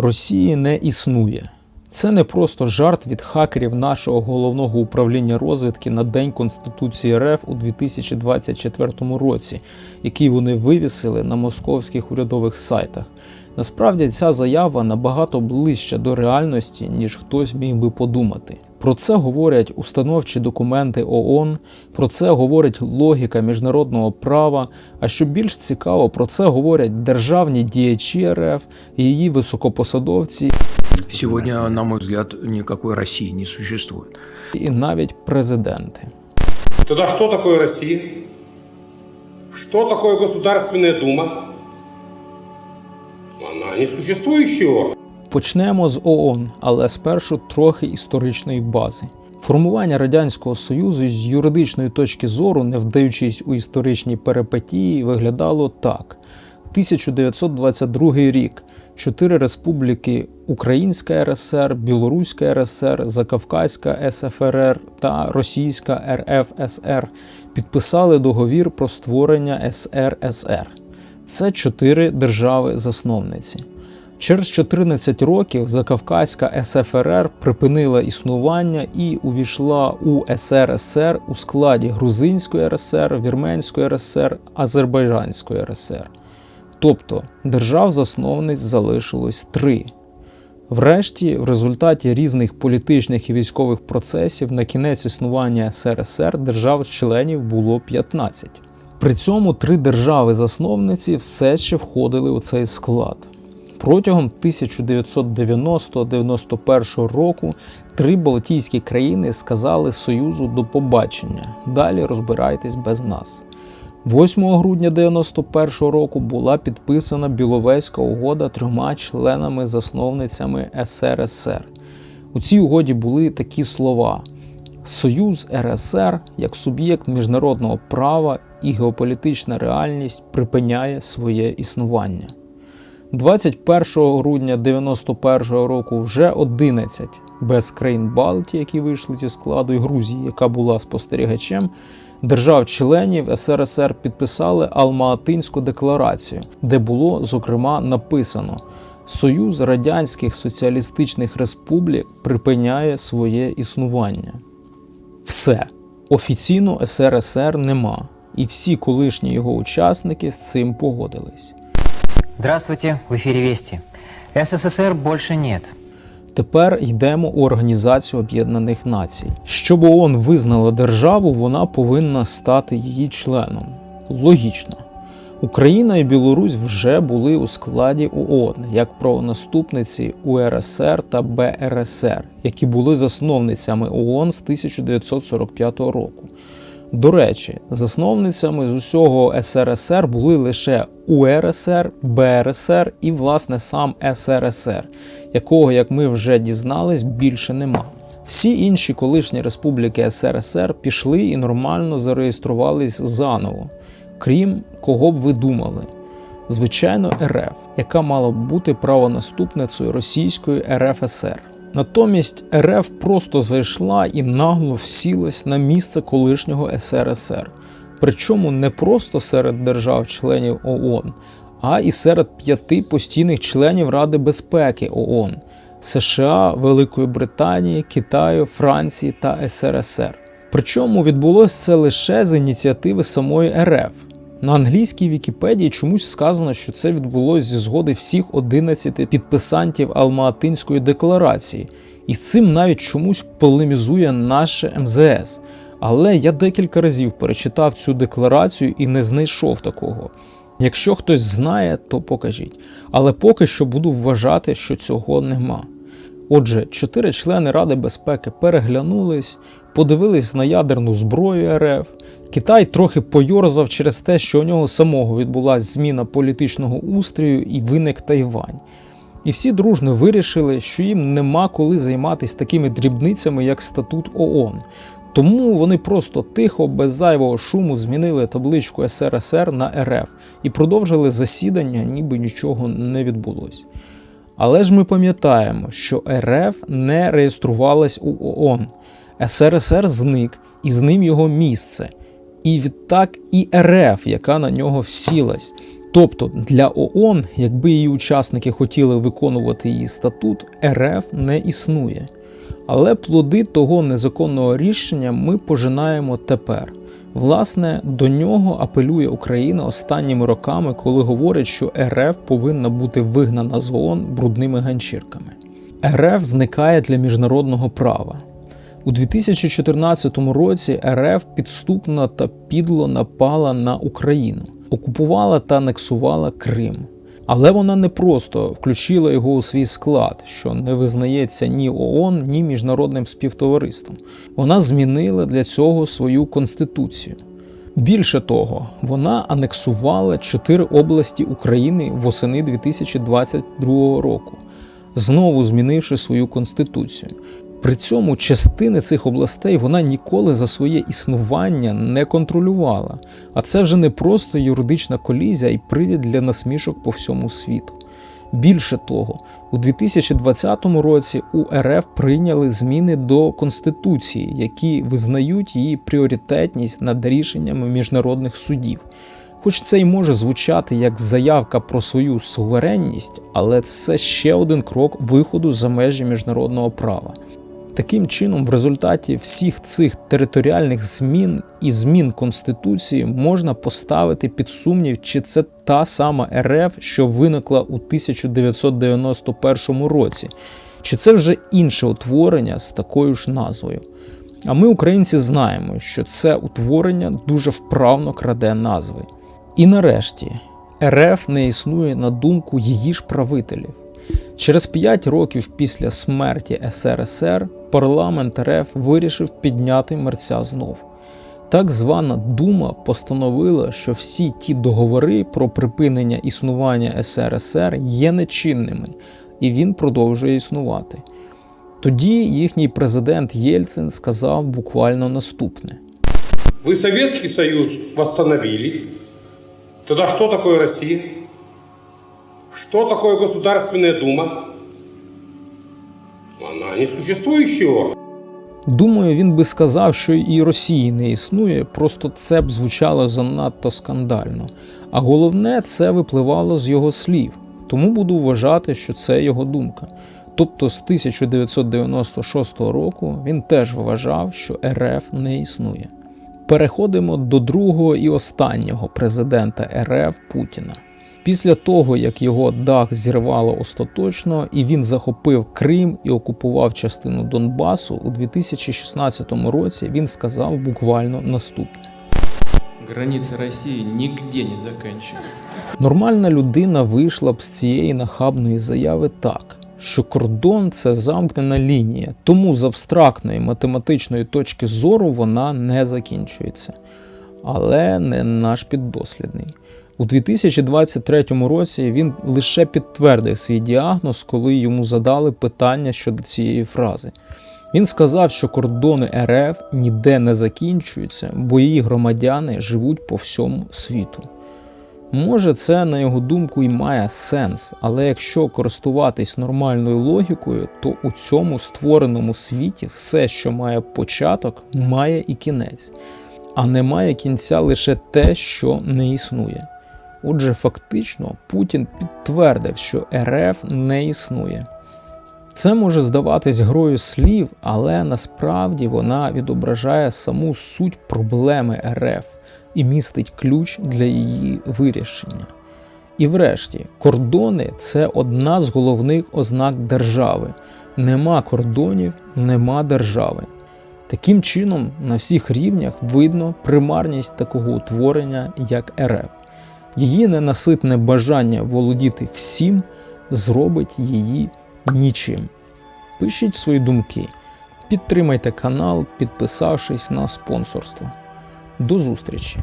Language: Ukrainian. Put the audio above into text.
Росії не існує. Це не просто жарт від хакерів нашого головного управління розвідки на День Конституції РФ у 2024 році, який вони вивісили на московських урядових сайтах. Насправді ця заява набагато ближча до реальності, ніж хтось міг би подумати. Про це говорять установчі документи ООН, про це говорить логіка міжнародного права. А що більш цікаво, про це говорять державні діячі РФ і її високопосадовці, Сегодня, на мой взгляд, никакой России не существует. і навіть президенти. Тогда что такое Россия? Что такое Государственная Дума? Она несуществующий орган. Почнемо з ООН, але спершу трохи історичної бази. Формування Радянського Союзу з юридичної точки зору, не вдаючись у історичні перипетії, виглядало так: 1922 рік. Чотири республіки Українська РСР, Білоруська РСР, Закавказька СФРР та Російська РФСР підписали договір про створення СРСР. Це чотири держави-засновниці. Через 14 років Закавказька СФРР припинила існування і увійшла у СРСР у складі Грузинської РСР, Вірменської РСР, Азербайджанської РСР. Тобто держав-засновниць залишилось три. Врешті, в результаті різних політичних і військових процесів на кінець існування СРСР держав-членів було 15. При цьому три держави-засновниці все ще входили у цей склад. Протягом 1990-91 року три Балтійські країни сказали Союзу до побачення. Далі розбирайтесь без нас. 8 грудня 91 року була підписана Біловезька угода трьома членами-засновницями СРСР. У цій угоді були такі слова: Союз РСР як суб'єкт міжнародного права і геополітична реальність припиняє своє існування. 21 грудня 91 року вже 11 без країн Балтії, які вийшли зі складу, і Грузії, яка була спостерігачем, держав-членів СРСР підписали Алма-Атинську декларацію, де було зокрема написано: Союз Радянських Соціалістичних Республік припиняє своє існування. Все офіційно СРСР нема, і всі колишні його учасники з цим погодились. Здравствуйте, в эфире Вести. СССР больше нет. Тепер йдемо у Організацію Об'єднаних Націй. Щоб ООН визнала державу, вона повинна стати її членом. Логічно. Україна і Білорусь вже були у складі ООН як правонаступниці УРСР та БРСР, які були засновницями ООН з 1945 року. До речі, засновницями з усього СРСР були лише УРСР, БРСР і, власне, сам СРСР, якого, як ми вже дізнались, більше нема. Всі інші колишні республіки СРСР пішли і нормально зареєструвались заново, крім кого б ви думали. Звичайно, РФ, яка мала б бути правонаступницею російської РФСР. Натомість РФ просто зайшла і нагло всілась на місце колишнього СРСР. Причому не просто серед держав-членів ООН, а і серед п'яти постійних членів Ради безпеки ООН США, Великої Британії, Китаю, Франції та СРСР. Причому відбулося це лише з ініціативи самої РФ. На англійській Вікіпедії чомусь сказано, що це відбулося зі згоди всіх 11 підписантів Алма-Атинської декларації, і з цим навіть чомусь полемізує наше МЗС. Але я декілька разів перечитав цю декларацію і не знайшов такого. Якщо хтось знає, то покажіть. Але поки що буду вважати, що цього нема. Отже, чотири члени Ради безпеки переглянулись, подивились на ядерну зброю РФ. Китай трохи пойорзав через те, що у нього самого відбулася зміна політичного устрою і виник Тайвань. І всі дружно вирішили, що їм нема коли займатися такими дрібницями, як статут ООН. Тому вони просто тихо, без зайвого шуму змінили табличку СРСР на РФ і продовжили засідання, ніби нічого не відбулось. Але ж ми пам'ятаємо, що РФ не реєструвалась у ООН. СРСР зник, і з ним його місце. І відтак і РФ, яка на нього всілась. Тобто для ООН, якби її учасники хотіли виконувати її статут, РФ не існує. Але плоди того незаконного рішення ми пожинаємо тепер. Власне, до нього апелює Україна останніми роками, коли говорить, що РФ повинна бути вигнана з ООН брудними ганчірками. РФ зникає для міжнародного права. У 2014 році РФ підступно та підло напала на Україну, окупувала та анексувала Крим. Але вона не просто включила його у свій склад, що не визнається ні ООН, ні міжнародним співтовариством. Вона змінила для цього свою конституцію. Більше того, вона анексувала чотири області України восени 2022 року, знову змінивши свою конституцію. При цьому частини цих областей вона ніколи за своє існування не контролювала. А це вже не просто юридична колізія і привід для насмішок по всьому світу. Більше того, у 2020 році у РФ прийняли зміни до Конституції, які визнають її пріоритетність над рішеннями міжнародних судів. Хоч це й може звучати як заявка про свою суверенність, але це ще один крок виходу за межі міжнародного права. Таким чином, в результаті всіх цих територіальних змін і змін Конституції можна поставити під сумнів, чи це та сама РФ, що виникла у 1991 році, чи це вже інше утворення з такою ж назвою. А ми, українці, знаємо, що це утворення дуже вправно краде назви. І нарешті РФ не існує на думку її ж правителів. Через 5 років після смерті СРСР парламент РФ вирішив підняти мерця знов. Так звана Дума постановила, що всі ті договори про припинення існування СРСР є нечинними, і він продовжує існувати. Тоді їхній президент Єльцин сказав буквально наступне: Вы Советский Союз восстановили. Тогда что такое Россия? Что такое Государственная Дума? Она несуществующий орган. Думаю, він би сказав, що і Росії не існує, просто це б звучало занадто скандально. А головне, це випливало з його слів. Тому буду вважати, що це його думка. Тобто з 1996 року він теж вважав, що РФ не існує. Переходимо до другого і останнього президента РФ Путіна. Після того, як його дах зірвало остаточно, і він захопив Крим і окупував частину Донбасу, у 2016 році він сказав буквально наступне: Границы России нигде не заканчиваются. Нормальна людина вийшла б з цієї нахабної заяви так, що кордон це замкнена лінія, тому з абстрактної математичної точки зору вона не закінчується. Але не наш піддослідний. У 2023 році він лише підтвердив свій діагноз, коли йому задали питання щодо цієї фрази. Він сказав, що кордони РФ ніде не закінчуються, бо її громадяни живуть по всьому світу. Може, це, на його думку, і має сенс, але якщо користуватись нормальною логікою, то у цьому створеному світі все, що має початок, має і кінець, а немає кінця лише те, що не існує. Отже, фактично, Путін підтвердив, що РФ не існує. Це може здаватись грою слів, але насправді вона відображає саму суть проблеми РФ і містить ключ для її вирішення. І врешті, кордони це одна з головних ознак держави. Нема кордонів, нема держави. Таким чином, на всіх рівнях видно примарність такого утворення, як РФ. Її ненаситне бажання володіти всім зробить її нічим. Пишіть свої думки, підтримайте канал, підписавшись на спонсорство. До зустрічі!